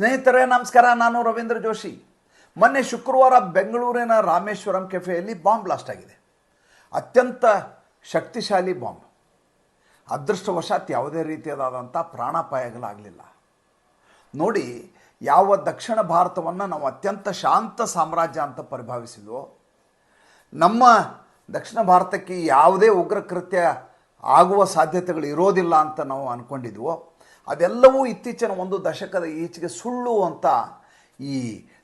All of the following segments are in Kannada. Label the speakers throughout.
Speaker 1: ಸ್ನೇಹಿತರೇ, ನಮಸ್ಕಾರ. ನಾನು ರವೀಂದ್ರ ಜೋಶಿ. ಮೊನ್ನೆ ಶುಕ್ರವಾರ ಬೆಂಗಳೂರಿನ ರಾಮೇಶ್ವರಂ ಕೆಫೆಯಲ್ಲಿ ಬಾಂಬ್ ಬ್ಲಾಸ್ಟ್ ಆಗಿದೆ. ಅತ್ಯಂತ ಶಕ್ತಿಶಾಲಿ ಬಾಂಬ್. ಅದೃಷ್ಟವಶಾತ್ ಯಾವುದೇ ರೀತಿಯಾದಂಥ ಪ್ರಾಣಾಪಾಯಗಳಾಗಲಿಲ್ಲ. ನೋಡಿ, ಯಾವ ದಕ್ಷಿಣ ಭಾರತವನ್ನು ನಾವು ಅತ್ಯಂತ ಶಾಂತ ಸಾಮ್ರಾಜ್ಯ ಅಂತ ಪರಿಭಾವಿಸಿದ್ವೋ, ನಮ್ಮ ದಕ್ಷಿಣ ಭಾರತಕ್ಕೆ ಯಾವುದೇ ಉಗ್ರ ಕೃತ್ಯ ಆಗುವ ಸಾಧ್ಯತೆಗಳು ಇರೋದಿಲ್ಲ ಅಂತ ನಾವು ಅಂದ್ಕೊಂಡಿದ್ವೋ ಅದೆಲ್ಲವೂ ಇತ್ತೀಚಿನ ಒಂದು ದಶಕದ ಈಚೆಗೆ ಸುಳ್ಳು ಅಂತ ಈ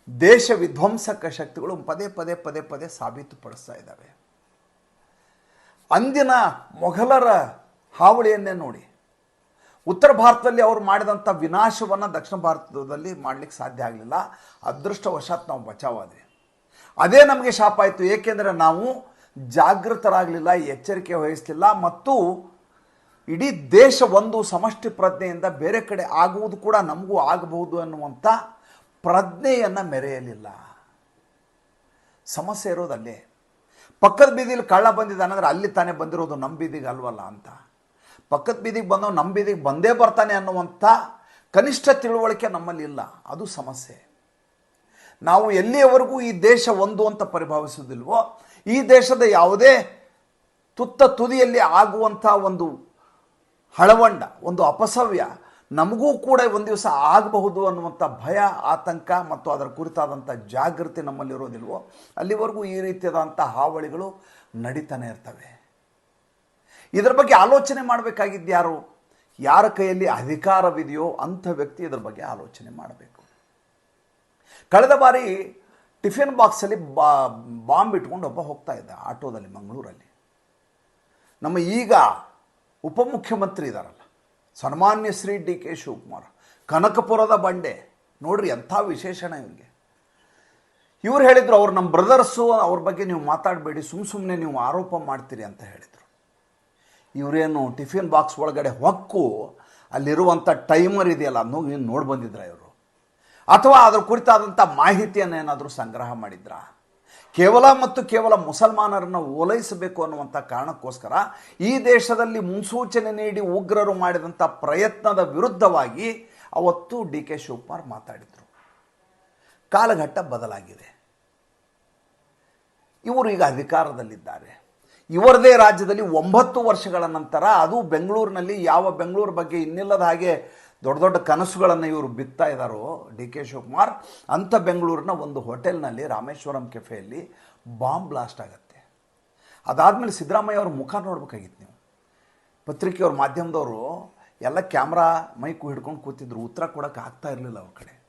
Speaker 1: ದೇಶ ವಿಧ್ವಂಸಕ ಶಕ್ತಿಗಳು ಪದೇ ಪದೇ ಪದೇ ಪದೇ ಸಾಬೀತುಪಡಿಸ್ತಾ ಇದ್ದಾವೆ. ಅಂದಿನ ಮೊಘಲರ ಹಾವಳಿಯನ್ನೇ ನೋಡಿ, ಉತ್ತರ ಭಾರತದಲ್ಲಿ ಅವರು ಮಾಡಿದಂಥ ವಿನಾಶವನ್ನು ದಕ್ಷಿಣ ಭಾರತದಲ್ಲಿ ಮಾಡಲಿಕ್ಕೆ ಸಾಧ್ಯ ಆಗಲಿಲ್ಲ. ಅದೃಷ್ಟವಶಾತ್ ನಾವು ಬಚಾವಾದ್ವಿ. ಅದೇ ನಮಗೆ ಶಾಪ ಆಯಿತು. ಏಕೆಂದರೆ ನಾವು ಜಾಗೃತರಾಗಲಿಲ್ಲ, ಎಚ್ಚರಿಕೆ ವಹಿಸಲಿಲ್ಲ ಮತ್ತು ಇಡೀ ದೇಶ ಒಂದು ಸಮಷ್ಟಿ ಪ್ರಜ್ಞೆಯಿಂದ ಬೇರೆ ಕಡೆ ಆಗುವುದು ಕೂಡ ನಮಗೂ ಆಗಬಹುದು ಅನ್ನುವಂಥ ಪ್ರಜ್ಞೆಯನ್ನು ಮೆರೆಯಲಿಲ್ಲ. ಸಮಸ್ಯೆ ಇರೋದಲ್ಲೇ ಪಕ್ಕದ ಬೀದಿಲಿ ಕಳ್ಳ ಬಂದಿದ್ದಾನಂದ್ರೆ ಅಲ್ಲಿ ತಾನೇ ಬಂದಿರೋದು ನಮ್ಮ ಬೀದಿಗೆ ಅಲ್ವಲ್ಲ ಅಂತ. ಪಕ್ಕದ ಬೀದಿಗೆ ಬಂದವ ನಮ್ಮ ಬೀದಿಗೆ ಬಂದೇ ಬರ್ತಾನೆ ಅನ್ನುವಂಥ ಕನಿಷ್ಠ ತಿಳುವಳಿಕೆ ನಮ್ಮಲ್ಲಿ ಇಲ್ಲ. ಅದು ಸಮಸ್ಯೆ. ನಾವು ಎಲ್ಲಿಯವರೆಗೂ ಈ ದೇಶ ಒಂದು ಅಂತ ಪರಿಭಾವಿಸುವುದಿಲ್ವೋ, ಈ ದೇಶದ ಯಾವುದೇ ತುತ್ತ ತುದಿಯಲ್ಲಿ ಆಗುವಂಥ ಒಂದು ಹಳವಂಡ, ಒಂದು ಅಪಸವ್ಯ, ನಮಗೂ ಕೂಡ ಒಂದು ದಿವಸ ಆಗಬಹುದು ಅನ್ನುವಂಥ ಭಯ, ಆತಂಕ ಮತ್ತು ಅದರ ಕುರಿತಾದಂಥ ಜಾಗೃತಿ ನಮ್ಮಲ್ಲಿರೋದಿಲ್ವೋ ಅಲ್ಲಿವರೆಗೂ ಈ ರೀತಿಯಾದಂಥ ಹಾವಳಿಗಳು ನಡೀತಾನೆ ಇರ್ತವೆ. ಇದರ ಬಗ್ಗೆ ಆಲೋಚನೆ ಮಾಡಬೇಕಾಗಿದ್ದು ಯಾರು? ಯಾರ ಕೈಯಲ್ಲಿ ಅಧಿಕಾರವಿದೆಯೋ ಅಂಥ ವ್ಯಕ್ತಿ ಇದರ ಬಗ್ಗೆ ಆಲೋಚನೆ ಮಾಡಬೇಕು. ಕಳೆದ ಬಾರಿ ಟಿಫಿನ್ ಬಾಕ್ಸಲ್ಲಿ ಬಾ, ಬಾಂಬ್ ಇಟ್ಕೊಂಡು ಒಬ್ಬ ಹೋಗ್ತಾ ಇದ್ದ ಆಟೋದಲ್ಲಿ ಮಂಗಳೂರಲ್ಲಿ. ನಮ್ಮ ಈಗ ಉಪಮುಖ್ಯಮಂತ್ರಿ ಇದ್ದಾರಲ್ಲ ಸನ್ಮಾನ್ಯ ಶ್ರೀ ಡಿ ಕೆ ಶಿವಕುಮಾರ್. ಕನಕಪುರದ ಬಂಡೆ. ನೋಡ್ರಿ ಎಂಥ ವಿಶೇಷಣ ಇವರಿಗೆ ಇವ್ರು ಹೇಳಿದರು, ಅವ್ರು ನಮ್ಮ ಬ್ರದರ್ಸು, ಅವ್ರ ಬಗ್ಗೆ ನೀವು ಮಾತಾಡಬೇಡಿ ಸುಮ್ಮ ಸುಮ್ಮನೆ ನೀವು ಆರೋಪ ಮಾಡ್ತೀರಿ ಅಂತ ಹೇಳಿದರು. ಇವರೇನು ಟಿಫಿನ್ ಬಾಕ್ಸ್ ಒಳಗಡೆ ಹೊಕ್ಕು ಅಲ್ಲಿರುವಂಥ ಟೈಮರ್ ಇದೆಯಲ್ಲ, ಅನ್ನೋ ಏನು ನೋಡಿ ಬಂದಿದ್ರ ಇವರು? ಅಥವಾ ಅದರ ಕುರಿತಾದಂಥ ಮಾಹಿತಿಯನ್ನು ಏನಾದರೂ ಸಂಗ್ರಹ ಮಾಡಿದ್ರ? ಕೇವಲ ಮತ್ತು ಕೇವಲ ಮುಸಲ್ಮಾನರನ್ನು ಓಲೈಸಬೇಕು ಅನ್ನುವಂಥ ಕಾರಣಕ್ಕೋಸ್ಕರ ಈ ದೇಶದಲ್ಲಿ ಮುನ್ಸೂಚನೆ ನೀಡಿ ಉಗ್ರರು ಮಾಡಿದಂಥ ಪ್ರಯತ್ನದ ವಿರುದ್ಧವಾಗಿ ಅವತ್ತು ಡಿ ಕೆ ಶಿವಕುಮಾರ್ ಮಾತಾಡಿದರು. ಕಾಲಘಟ್ಟ ಬದಲಾಗಿದೆ. ಇವರು ಈಗ ಅಧಿಕಾರದಲ್ಲಿದ್ದಾರೆ. ಇವರದೇ ರಾಜ್ಯದಲ್ಲಿ ಒಂಬತ್ತು ವರ್ಷಗಳ ನಂತರ ಅದು ಬೆಂಗಳೂರಿನಲ್ಲಿ ಯಾವ ಬೆಂಗಳೂರು ಬಗ್ಗೆ ಇನ್ನಿಲ್ಲದ ಹಾಗೆ ದೊಡ್ಡ ದೊಡ್ಡ ಕನಸುಗಳನ್ನು ಇವರು ಬಿತ್ತಾ ಇದ್ದಾರೋ ಡಿ ಕೆ ಶಿವಕುಮಾರ್ ಅಂಥ ಬೆಂಗಳೂರಿನ ಒಂದು ಹೋಟೆಲ್ನಲ್ಲಿ ರಾಮೇಶ್ವರಂ ಕೆಫೆಯಲ್ಲಿ ಬಾಂಬ್ ಬ್ಲಾಸ್ಟ್ ಆಗುತ್ತೆ. ಅದಾದಮೇಲೆ ಸಿದ್ದರಾಮಯ್ಯ ಅವ್ರ ಮುಖ ನೋಡ್ಬೇಕಾಗಿತ್ತು ನೀವು. ಪತ್ರಿಕೆಯವ್ರ ಮಾಧ್ಯಮದವರು ಎಲ್ಲ ಕ್ಯಾಮ್ರಾ ಮೈಕು ಹಿಡ್ಕೊಂಡು ಕೂತಿದ್ರು, ಉತ್ತರ ಕೊಡೋಕೆ ಆಗ್ತಾ ಇರಲಿಲ್ಲ ಅವ್ರ ಕಡೆ.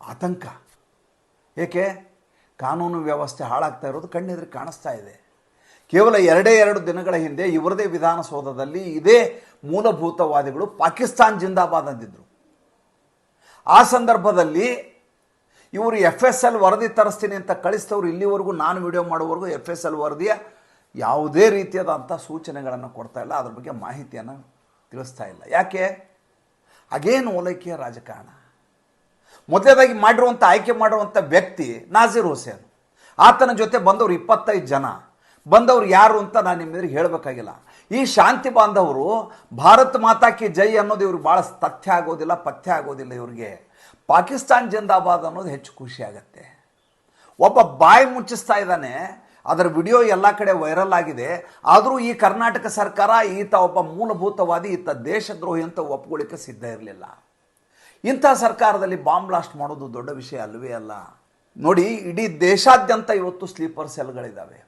Speaker 1: ಆತಂಕ. ಏಕೆ? ಕಾನೂನು ವ್ಯವಸ್ಥೆ ಹಾಳಾಗ್ತಾ ಇರೋದು ಕಣ್ಣೆದ್ರೆ ಕಾಣಿಸ್ತಾ ಇದೆ. ಕೇವಲ ಎರಡೇ ಎರಡು ದಿನಗಳ ಹಿಂದೆ ಇವರದೇ ವಿಧಾನಸೌಧದಲ್ಲಿ ಇದೇ ಮೂಲಭೂತವಾದಿಗಳು ಪಾಕಿಸ್ತಾನ್ ಜಿಂದಾಬಾದ್ ಅಂದಿದ್ರು ಆ ಸಂದರ್ಭದಲ್ಲಿ ಇವರು ಎಫ್ ಎಸ್ ಎಲ್ ವರದಿ ತರಿಸ್ತೀನಿ ಅಂತ ಕಳಿಸ್ತವ್ರು ಇಲ್ಲಿವರೆಗೂ ನಾನು ವಿಡಿಯೋ ಮಾಡುವವರೆಗೂ ಎಫ್ ಎಸ್ ಎಲ್ ವರದಿಯ ಯಾವುದೇ ರೀತಿಯಾದಂಥ ಸೂಚನೆಗಳನ್ನು ಕೊಡ್ತಾ ಇಲ್ಲ. ಅದ್ರ ಬಗ್ಗೆ ಮಾಹಿತಿಯನ್ನು ತಿಳಿಸ್ತಾ ಇಲ್ಲ. ಯಾಕೆ? ಅಗೇನು ಓಲೈಕೆಯ ರಾಜಕಾರಣ. ಮೊದಲೇದಾಗಿ ಮಾಡಿರುವಂಥ ಆಯ್ಕೆ ಮಾಡಿರುವಂಥ ವ್ಯಕ್ತಿ ನಾಜೀರ್ ಹುಸೇನ್. ಆತನ ಜೊತೆ ಬಂದವರು ಇಪ್ಪತ್ತೈದು ಜನ. ಬಂದವರು ಯಾರು ಅಂತ ನಾನು ನಿಮ್ಮೆದುರಿಗೆ ಹೇಳಬೇಕಾಗಿಲ್ಲ. ಈ ಶಾಂತಿ ಬಾಂಧವರು ಭಾರತ್ ಮಾತಾಕಿ ಜೈ ಅನ್ನೋದು ಇವ್ರಿಗೆ ಭಾಳ ತಥ್ಯ ಆಗೋದಿಲ್ಲ, ಪಥ್ಯ ಆಗೋದಿಲ್ಲ ಇವ್ರಿಗೆ. ಪಾಕಿಸ್ತಾನ್ ಜಿಂದಾಬಾದ್ ಅನ್ನೋದು ಹೆಚ್ಚು ಖುಷಿ ಆಗತ್ತೆ. ಒಬ್ಬ ಬಾಯಿ ಮುಚ್ಚಿಸ್ತಾ ಇದ್ದಾನೆ, ಅದರ ವಿಡಿಯೋ ಎಲ್ಲ ಕಡೆ ವೈರಲ್ ಆಗಿದೆ. ಆದರೂ ಈ ಕರ್ನಾಟಕ ಸರ್ಕಾರ ಈತ ಒಬ್ಬ ಮೂಲಭೂತವಾದಿ, ಈತ ದೇಶದ್ರೋಹಿ ಅಂತ ಒಪ್ಕೊಳ್ಳಿಕ್ಕೆ ಸಿದ್ಧ ಇರಲಿಲ್ಲ. ಇಂಥ ಸರ್ಕಾರದಲ್ಲಿ ಬಾಂಬ್ ಬ್ಲಾಸ್ಟ್ ಮಾಡೋದು ದೊಡ್ಡ ವಿಷಯ ಅಲ್ಲವೇ ಅಲ್ಲ. ನೋಡಿ, ಇಡೀ ದೇಶಾದ್ಯಂತ ಇವತ್ತು ಸ್ಲೀಪರ್ ಸೆಲ್ಗಳಿದ್ದಾವೆ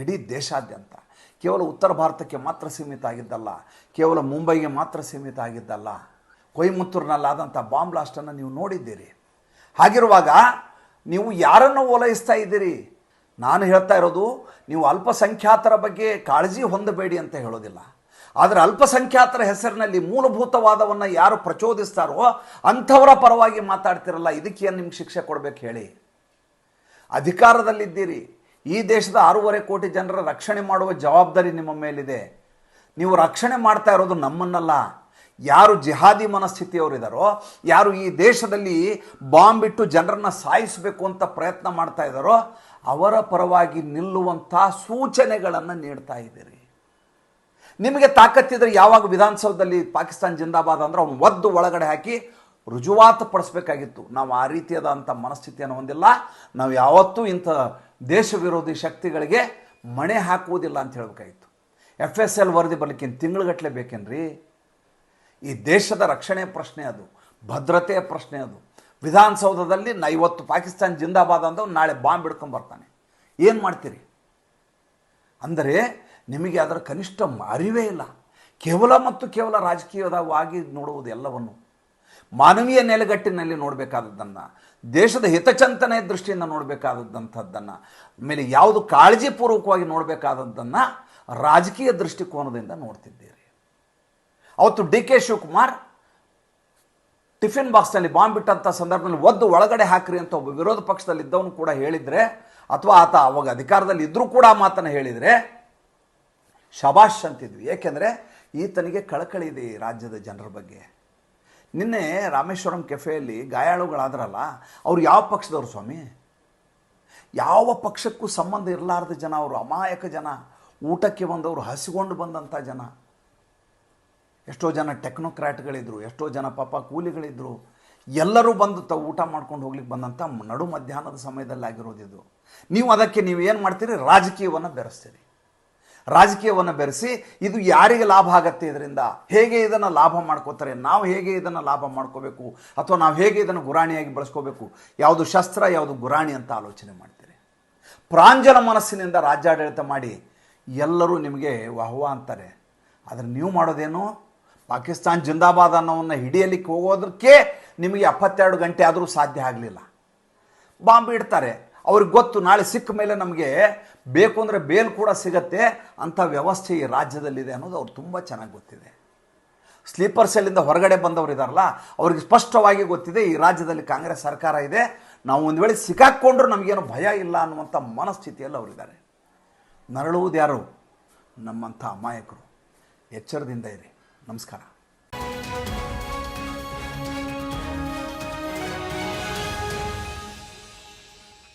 Speaker 1: ಇಡೀ ದೇಶಾದ್ಯಂತ. ಕೇವಲ ಉತ್ತರ ಭಾರತಕ್ಕೆ ಮಾತ್ರ ಸೀಮಿತ ಆಗಿದ್ದಲ್ಲ, ಕೇವಲ ಮುಂಬೈಗೆ ಮಾತ್ರ ಸೀಮಿತ ಆಗಿದ್ದಲ್ಲ, ಕೊಯಮತ್ತೂರಿನಲ್ಲಾದಂಥ ಬಾಂಬ್ ಬ್ಲಾಸ್ಟನ್ನು ನೀವು ನೋಡಿದ್ದೀರಿ. ಹಾಗಿರುವಾಗ ನೀವು ಯಾರನ್ನು ಓಲೈಸ್ತಾ ಇದ್ದೀರಿ? ನಾನು ಹೇಳ್ತಾ ಇರೋದು, ನೀವು ಅಲ್ಪಸಂಖ್ಯಾತರ ಬಗ್ಗೆ ಕಾಳಜಿ ಹೊಂದಬೇಡಿ ಅಂತ ಹೇಳೋದಿಲ್ಲ. ಆದರೆ ಅಲ್ಪಸಂಖ್ಯಾತರ ಹೆಸರಿನಲ್ಲಿ ಮೂಲಭೂತವಾದವನ್ನು ಯಾರು ಪ್ರಚೋದಿಸ್ತಾರೋ ಅಂಥವರ ಪರವಾಗಿ ಮಾತಾಡ್ತಿರಲ್ಲ, ಇದಕ್ಕೆ ಏನು ನಿಮ್ಗೆ ಶಿಕ್ಷೆ ಕೊಡಬೇಕು ಹೇಳಿ? ಅಧಿಕಾರದಲ್ಲಿದ್ದೀರಿ. ಈ ದೇಶದ ಆರೂವರೆ ಕೋಟಿ ಜನರ ರಕ್ಷಣೆ ಮಾಡುವ ಜವಾಬ್ದಾರಿ ನಿಮ್ಮ ಮೇಲಿದೆ. ನೀವು ರಕ್ಷಣೆ ಮಾಡ್ತಾ ಇರೋದು ನಮ್ಮನ್ನಲ್ಲ. ಯಾರು ಜಿಹಾದಿ ಮನಸ್ಥಿತಿಯವರಿದ್ದಾರೋ ಯಾರು ಈ ದೇಶದಲ್ಲಿ ಬಾಂಬ್ ಇಟ್ಟು ಜನರನ್ನ ಸಾಯಿಸಬೇಕು ಅಂತ ಪ್ರಯತ್ನ ಮಾಡ್ತಾ ಇದ್ದಾರೋ, ಅವರ ಪರವಾಗಿ ನಿಲ್ಲುವಂಥ ಸೂಚನೆಗಳನ್ನು ನೀಡ್ತಾ ಇದ್ದೀರಿ. ನಿಮಗೆ ತಾಕತ್ತಿದ್ರೆ ಯಾವಾಗ ವಿಧಾನಸೌಧದಲ್ಲಿ ಪಾಕಿಸ್ತಾನ್ ಜಿಂದಾಬಾದ್ ಅಂದ್ರೆ ಅವ್ನು ಒದ್ದು ಒಳಗಡೆ ಹಾಕಿ ರುಜುವಾತು ಪಡಿಸ್ಬೇಕಾಗಿತ್ತು ನಾವು ಆ ರೀತಿಯಾದಂಥ ಮನಸ್ಥಿತಿಯನ್ನು ಹೊಂದಿಲ್ಲ. ನಾವು ಯಾವತ್ತೂ ಇಂಥ ದೇಶ ವಿರೋಧಿ ಶಕ್ತಿಗಳಿಗೆ ಮಣೆ ಹಾಕುವುದಿಲ್ಲ ಅಂತ ಹೇಳಬೇಕಾಗಿತ್ತು. ಎಫ್ ಎಸ್ ಎಲ್ ವರದಿ ಬರಲಿಕ್ಕೆ ತಿಂಗಳುಗಟ್ಟಲೆ ಬೇಕೇನ್ರಿ? ಈ ದೇಶದ ರಕ್ಷಣೆ ಪ್ರಶ್ನೆ ಅದು, ಭದ್ರತೆಯ ಪ್ರಶ್ನೆ ಅದು. ವಿಧಾನಸೌಧದಲ್ಲಿ ನಾ ಇವತ್ತು ಪಾಕಿಸ್ತಾನ ಜಿಂದಾಬಾದ್ ಅಂದವ್ ನಾಳೆ ಬಾಂಬ್ ಹಿಡ್ಕೊಂಡು ಬರ್ತಾನೆ. ಏನು ಮಾಡ್ತೀರಿ? ಅಂದರೆ ನಿಮಗೆ ಅದರ ಕನಿಷ್ಠ ಅರಿವೇ ಇಲ್ಲ. ಕೇವಲ ಮತ್ತು ಕೇವಲ ರಾಜಕೀಯದವಾಗಿ ನೋಡುವುದು ಎಲ್ಲವನ್ನು. ಮಾನವೀಯ ನೆಲೆಗಟ್ಟಿನಲ್ಲಿ ನೋಡಬೇಕಾದದ್ದನ್ನು, ದೇಶದ ಹಿತಚಂತನೆಯ ದೃಷ್ಟಿಯಿಂದ ನೋಡಬೇಕಾದದ್ದಂಥದ್ದನ್ನು, ಆಮೇಲೆ ಯಾವುದು ಕಾಳಜಿಪೂರ್ವಕವಾಗಿ ನೋಡಬೇಕಾದದ್ದನ್ನು ರಾಜಕೀಯ ದೃಷ್ಟಿಕೋನದಿಂದ ನೋಡ್ತಿದ್ದೀರಿ. ಅವತ್ತು ಡಿ ಕೆ ಶಿವಕುಮಾರ್ ಟಿಫಿನ್ ಬಾಕ್ಸ್ನಲ್ಲಿ ಬಾಂಬ್ ಬಿಟ್ಟಂಥ ಸಂದರ್ಭದಲ್ಲಿ ಒದ್ದು ಒಳಗಡೆ ಹಾಕ್ರಿ ಅಂತ ಒಬ್ಬ ವಿರೋಧ ಪಕ್ಷದಲ್ಲಿ ಇದ್ದವನು ಕೂಡ ಹೇಳಿದರೆ, ಅಥವಾ ಆತ ಅವಾಗ ಅಧಿಕಾರದಲ್ಲಿ ಇದ್ದರೂ ಕೂಡ ಆ ಮಾತನ್ನು ಹೇಳಿದರೆ, ಶಬಾಷ್ ಅಂತಿದ್ವಿ. ಏಕೆಂದರೆ ಈತನಿಗೆ ಕಳಕಳಿ ಇದೆ ರಾಜ್ಯದ ಜನರ ಬಗ್ಗೆ. ನಿನ್ನೆ ರಾಮೇಶ್ವರಂ ಕೆಫೆಯಲ್ಲಿ ಗಾಯಾಳುಗಳಾದ್ರಲ್ಲ, ಅವ್ರು ಯಾವ ಪಕ್ಷದವ್ರು ಸ್ವಾಮಿ? ಯಾವ ಪಕ್ಷಕ್ಕೂ ಸಂಬಂಧ ಇರಲಾರ್ದ ಜನ ಅವರು, ಅಮಾಯಕ ಜನ. ಊಟಕ್ಕೆ ಬಂದವರು ಹಸಿಕೊಂಡು ಬಂದಂಥ ಜನ. ಎಷ್ಟೋ ಜನ ಟೆಕ್ನೋಕ್ರಾಟ್ಗಳಿದ್ರು ಎಷ್ಟೋ ಜನ ಪಾಪ ಕೂಲಿಗಳಿದ್ರು. ಎಲ್ಲರೂ ಬಂದು ತ ಊಟ ಮಾಡ್ಕೊಂಡು ಹೋಗ್ಲಿಕ್ಕೆ ಬಂದಂಥ ನಡು ಮಧ್ಯಾಹ್ನದ ಸಮಯದಲ್ಲಿ ಆಗಿರೋದಿದು. ನೀವು ಅದಕ್ಕೆ ನೀವು ಏನು ಮಾಡ್ತೀರಿ? ರಾಜಕೀಯವನ್ನು ಬೆರೆಸ್ತೀರಿ. ರಾಜಕೀಯವನ್ನು ಬೆರೆಸಿ ಇದು ಯಾರಿಗೆ ಲಾಭ ಆಗತ್ತೆ ಇದರಿಂದ? ಹೇಗೆ ಇದನ್ನು ಲಾಭ ಮಾಡ್ಕೋತಾರೆ? ನಾವು ಹೇಗೆ ಇದನ್ನು ಲಾಭ ಮಾಡ್ಕೋಬೇಕು? ಅಥವಾ ನಾವು ಹೇಗೆ ಇದನ್ನು ಗುರಾಣಿಯಾಗಿ ಬಳಸ್ಕೋಬೇಕು? ಯಾವುದು ಶಸ್ತ್ರ, ಯಾವುದು ಗುರಾಣಿ ಅಂತ ಆಲೋಚನೆ ಮಾಡ್ತೀರಿ. ಪ್ರಾಂಜಲ ಮನಸ್ಸಿನಿಂದ ರಾಜ್ಯಾಡಳಿತ ಮಾಡಿ ಎಲ್ಲರೂ ನಿಮಗೆ ವಾಹ್ವಾ ಅಂತಾರೆ. ಆದರೆ ನೀವು ಮಾಡೋದೇನು? ಪಾಕಿಸ್ತಾನ್ ಜಿಂದಾಬಾದ್ ಅನ್ನೋವನ್ನು ಹಿಡಿಯಲಿಕ್ಕೆ ಹೋಗೋದಕ್ಕೆ ನಿಮಗೆ ಎಪ್ಪತ್ತೆರಡು ಗಂಟೆ ಆದರೂ ಸಾಧ್ಯ ಆಗಲಿಲ್ಲ. ಬಾಂಬ್ ಇಡ್ತಾರೆ. ಅವ್ರಿಗೆ ಗೊತ್ತು, ನಾಳೆ ಸಿಕ್ಕ ಮೇಲೆ ನಮಗೆ ಬೇಕು ಅಂದರೆ ಬೇಲ್ ಕೂಡ ಸಿಗತ್ತೆ. ಅಂಥ ವ್ಯವಸ್ಥೆ ಈ ರಾಜ್ಯದಲ್ಲಿದೆ ಅನ್ನೋದು ಅವ್ರು ತುಂಬ ಚೆನ್ನಾಗಿ ಗೊತ್ತಿದೆ. ಸ್ಲೀಪರ್ ಸೆಲ್ಲಿಂದ ಹೊರಗಡೆ ಬಂದವರು ಇದ್ದಾರಲ್ಲ ಅವ್ರಿಗೆ ಸ್ಪಷ್ಟವಾಗಿ ಗೊತ್ತಿದೆ, ಈ ರಾಜ್ಯದಲ್ಲಿ ಕಾಂಗ್ರೆಸ್ ಸರ್ಕಾರ ಇದೆ. ನಾವು ಒಂದು ವೇಳೆ ಸಿಕ್ಕಾಕ್ಕೊಂಡ್ರೂ ನಮಗೇನು ಭಯ ಇಲ್ಲ ಅನ್ನುವಂಥ ಮನಸ್ಥಿತಿಯಲ್ಲಿ ಅವರಿದ್ದಾರೆ ನರಳುವುದು ಯಾರು? ನಮ್ಮಂಥ ಅಮಾಯಕರು. ಎಚ್ಚರದಿಂದ ಇರಿ. ನಮಸ್ಕಾರ.